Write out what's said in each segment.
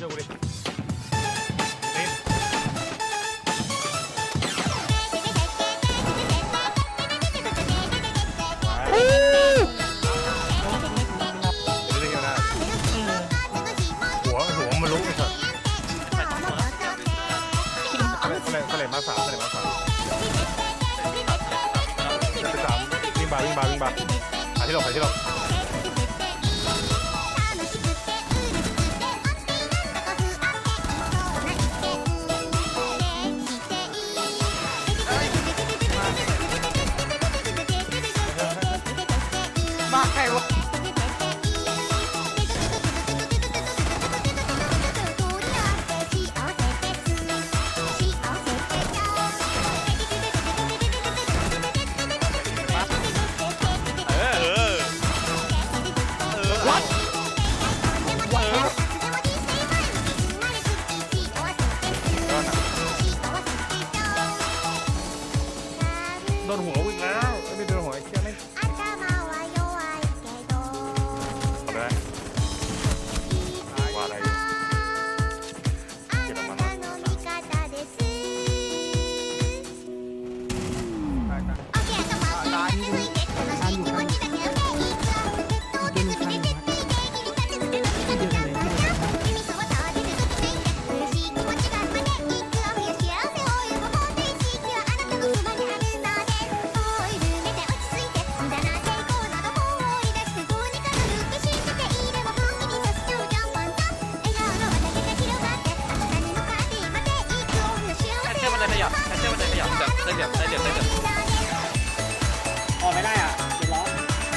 ช่วยกูดินี่ไปเดี๋ยวได้เกี่ยวน้าหัวหัวมันลุกไอ้สัสก็เลยก็เลยมาสามก็เลยมาสามจะไปสามวิ่งบาวิ่งบาวิ่งบาหาที่หลบหาที่หลบ ยขยับแคชเชอร์มันเลยขยับแบบได้เดี๋ยวได้เดี๋ยวได้เดี๋ยวออกไม่ได้อะเดือดร้อน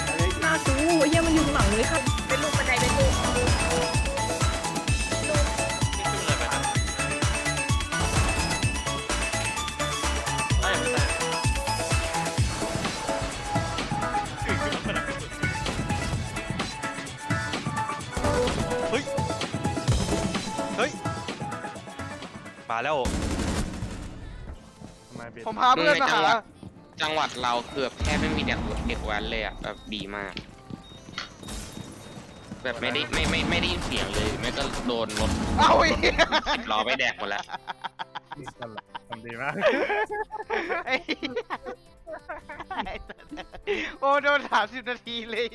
เอาเลยหน้าซูเฮียมันอยู่ข้างหลังเลยค่ะ เป็นลูกบันไดเป็นลูกนี่ขึ้นเลยไปนะไอ้ไม่ใช่เฮ้ย เฮ้ย มาแล้ว ทำไมเบียดผมพาเพื่อนมาหาจังหวัดเราเกือบแทบไม่มีเด็กเด็กแว้นเลยอะแบบดีมาก แบบไม่ได้ไม่ไม่ไม่ได้ยินเสียงเลยไม่ก็โดนรถเอารอีถกสิบล้อไปแดกหมดแล้วนั่นแหละทำดีมากไอ้เหี้ยโอ้โดนสามสิบนาทีเลย